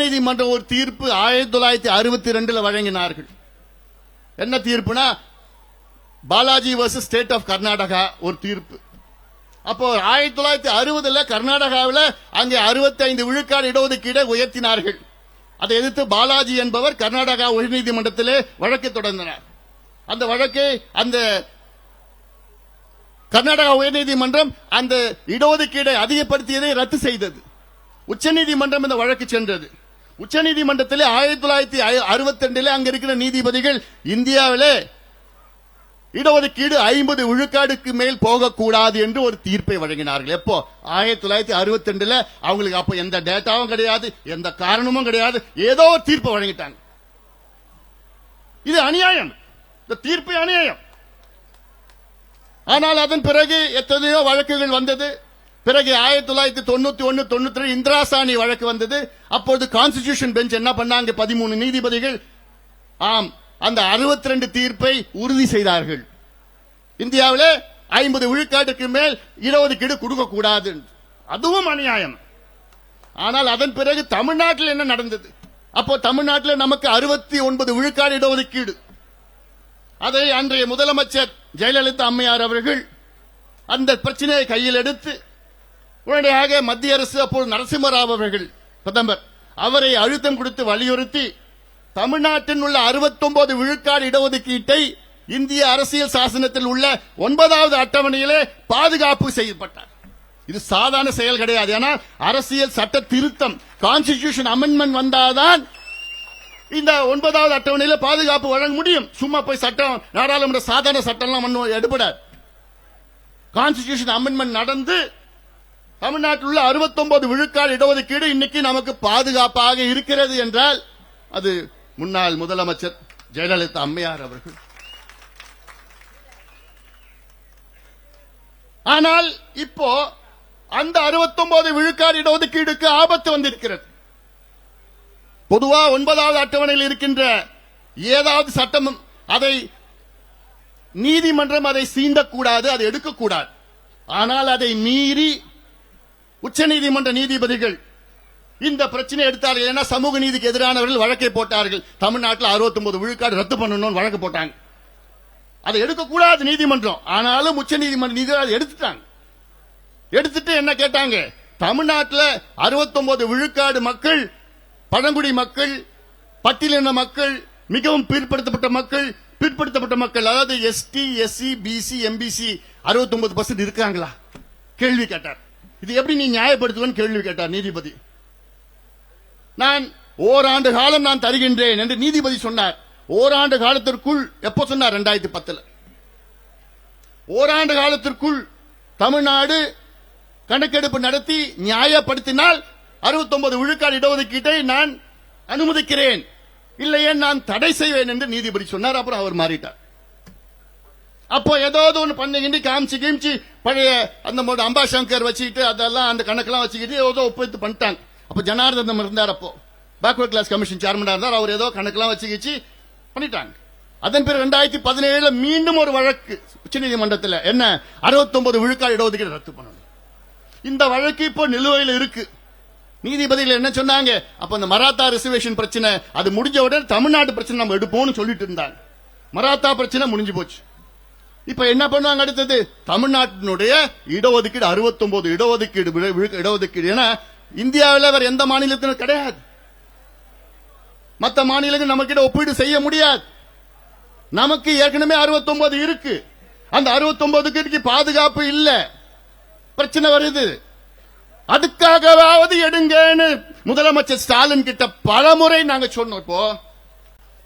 உச்சநீதிமன்றம் ஒரு தீர்ப்பு ஆயிரத்தி தொள்ளாயிரத்தி அறுபத்தி ரெண்டுல வழங்கினார்கள். என்ன தீர்ப்புனா Balaji versus state of Karnataka ஒரு தீர்ப்பு. அப்போ ஆயிரத்தி தொள்ளாயிரத்தி அறுபதுல கர்நாடகாவில் அங்கே அறுபத்தி ஐந்து விழுக்காடு இடஒதுக்கீடை உயர்த்தினார்கள். அதை எதிர்த்து பாலாஜி என்பவர் கர்நாடகா உயர்நீதிமன்றத்திலே வழக்கு தொடர்ந்தனர். அந்த வழக்கை அந்த கர்நாடகா உயர்நீதிமன்றம் அந்த இடஒதுக்கீடை அதிகப்படுத்தியதை ரத்து செய்தது. உச்சநீதிமன்றம் இந்த வழக்கு சென்றது. உச்சநீதிமன்றத்திலே ஆயிரத்தி தொள்ளாயிரத்தி அறுபத்தி ரெண்டுல அங்க இருக்கிற நீதிபதிகள் இந்தியாவிலே இடஒதுக்கீடு ஐம்பது விழுக்காடுக்கு மேல் போகக்கூடாது என்று ஒரு தீர்ப்பை வழங்கினார்கள். எப்போ? ஆயிரத்தி தொள்ளாயிரத்தி அறுபத்தி ரெண்டுல அவங்களுக்கு அப்ப எந்த டேட்டாவும் கிடையாது எந்த காரணமும் கிடையாது. ஏதோ ஒரு தீர்ப்பை வழங்கிட்டாங்க. இது அநியாயம். இந்த தீர்ப்பு அநியாயம். ஆனால் அதன் பிறகு எத்தனையோ வழக்குகள் வந்தது. பிறகு ஆயிரத்தி தொள்ளாயிரத்தி தொண்ணூத்தி ஒன்னு தொண்ணூத்தி ரெண்டு இந்திராசாணி வழக்கு வந்தது. அப்பொழுது கான்ஸ்டிடியூஷன் பெஞ்ச் என்ன பண்ணாங்க? பதிமூணு நீதிபதிகள். ஆம் அந்த அறுபத்தி ரெண்டு தீர்ப்பை உறுதி செய்தார்கள். இந்தியாவில் ஐம்பது விழுக்காட்டுக்கு மேல் இடஒதுக்கீடு கொடுக்க கூடாது அதுவும் அநியாயம். ஆனால் அதன் பிறகு தமிழ்நாட்டில் என்ன நடந்தது? அப்போ தமிழ்நாட்டில் நமக்கு அறுபத்தி ஒன்பது விழுக்காடு இடஒதுக்கீடு அதை அன்றைய முதலமைச்சர் ஜெயலலிதா அம்மையார் அவர்கள் அந்த பிரச்சனையை கையில் எடுத்து உடனடியாக மத்திய அரசு அப்போது நரசிம்மராவ் அவர்கள் பிரதமர் அவரை அழுத்தம் கொடுத்து வலியுறுத்தி தமிழ்நாட்டில் உள்ள 69 விழுக்காடு இடஒதுக்கீட்டை இந்திய அரசியல் சாசனத்தில் உள்ள ஒன்பதாவது அட்டவணையிலே பாதுகாப்பு செய்யப்பட்டார். இது சாதாரண செயல் கிடையாது. ஏன்னா அரசியல் சட்ட திருத்தம் கான்ஸ்டிடியூஷன் அமெண்ட்மெண்ட் வந்தாதான் இந்த ஒன்பதாவது அட்டவணையில பாதுகாப்பு வழங்க முடியும். சும்மா போய் சட்டம் நாடாளுமன்ற சாதாரண சட்டம்லாம் எடுபடாது. கான்ஸ்டிடியூஷன் அமெண்ட்மெண்ட் நடந்து தமிழ்நாட்டில் உள்ள 69 விழுக்காடு இடஒதுக்கீடு இன்னைக்கு நமக்கு பாதுகாப்பாக இருக்கிறது என்றால் அது முன்னாள் முதலமைச்சர் ஜெயலலிதா அம்மையார் அவர்கள். ஆனால் இப்போ அந்த 69 விழுக்காடு இடஒதுக்கீடுக்கு ஆபத்து வந்திருக்கிறது. பொதுவா ஒன்பதாவது அட்டவணையில் இருக்கின்ற ஏதாவது சட்டம் அதை நீதிமன்றம் அதை சீண்டக்கூடாது அதை எடுக்கக்கூடாது. ஆனால் அதை மீறி உச்சநீதிமன்ற நீதிபதிகள் இந்த பிரச்சனை எடுத்தார்கள். ஏன்னா சமூக நீதிக்கு எதிரானவர்கள் வழக்கை போட்டார்கள். தமிழ்நாட்டில் 69 விழுக்காடு ரத்து பண்ணணும்னு வழக்கு போட்டாங்க. அதை எடுக்கக்கூடாது நீதிமன்றம். ஆனாலும் உச்ச நீதிமன்ற நீதிபதி அதை எடுத்துட்டாங்க. எடுத்துட்டு என்ன கேட்டாங்க? தமிழ்நாட்டில் 69 விழுக்காடு மக்கள் பழங்குடி மக்கள் பட்டியலின மக்கள் மிகவும் பிற்படுத்தப்பட்ட மக்கள் பிற்படுத்தப்பட்ட மக்கள் அதாவது ST SC BC MBC 69% percent இருக்காங்களா? கேள்வி கேட்டார். இது எப்படி நீ நியாயப்படுத்துவன்னு கேள்வி கேட்டார் நீதிபதி. நான் ஓராண்டு காலம் நான் தருகின்றேன் என்று நீதிபதி சொன்னார். ஓராண்டு காலத்திற்குள் எப்போ சொன்னார்? ரெண்டாயிரத்தி பத்துல. ஓராண்டு காலத்திற்குள் தமிழ்நாடு கணக்கெடுப்பு நடத்தி நியாயப்படுத்தினால் 69 விழுக்காடு இடஒதுக்கீட்டை நான் அனுமதிக்கிறேன். இல்லையே நான் தடை செய்வேன் என்று நீதிபதி சொன்னார். அப்புறம் அவர் மாறிட்டார். அப்போ ஏதாவது ஒன்று பண்ணிக்கிட்டு காமிச்சு கிமிச்சு பழைய அந்த மோட அம்பாசங்கர் வச்சுக்கிட்டு அதெல்லாம் அந்த கணக்கெல்லாம் வச்சுக்கிட்டு ஏதோ ஒப்புத்து பண்ணிட்டாங்க. அப்போ ஜனார்தனம் இருந்தார் அப்போ. பேக்வர்ட் கிளாஸ் கமிஷன் சேர்மனாக இருந்தார். அவர் ஏதோ கணக்கெல்லாம் வச்சுக்கிச்சு பண்ணிட்டாங்க. அதன் பிறகு ரெண்டாயிரத்தி பதினேழுல மீண்டும் ஒரு வழக்கு உச்சநீதிமன்றத்தில். என்ன? 69 விழுக்காடு இடஒதுக்கீடு ரத்து பண்ணணும். இந்த வழக்கு இப்போ நிலுவையில் இருக்கு. நீதிபதிகள் என்ன சொன்னாங்க? அப்ப இந்த மராத்தா ரிசர்வேஷன் பிரச்சனை அது முடிஞ்ச உடனே தமிழ்நாட்டு பிரச்சனை நம்ம எடுப்போம்னு சொல்லிட்டு இருந்தாங்க. மராத்தா பிரச்சனை முடிஞ்சு போச்சு. இப்ப என்ன பண்ணுவாங்க அடுத்தது? தமிழ்நாட்டினுடைய இடஒதுக்கீடு 69 இடஒதுக்கீடு விழு- இடஒதுக்கீடு ஏன்னா இந்தியாவில் வேற எந்த மாநிலத்திலும் கிடையாது. மற்ற மாநிலங்கள் நம்ம கிட்ட ஒப்பீடு செய்ய முடியாது. நமக்கு ஏற்கனவே 69 இருக்கு. அந்த அறுபத்தி ஒன்பதுக்கு பாதுகாப்பு இல்ல. பிரச்சனை வருது. அதுக்காகவாவது எடுங்கன்னு முதலமைச்சர் ஸ்டாலின் கிட்ட பலமுறை நாங்க சொன்னோம் இப்போ.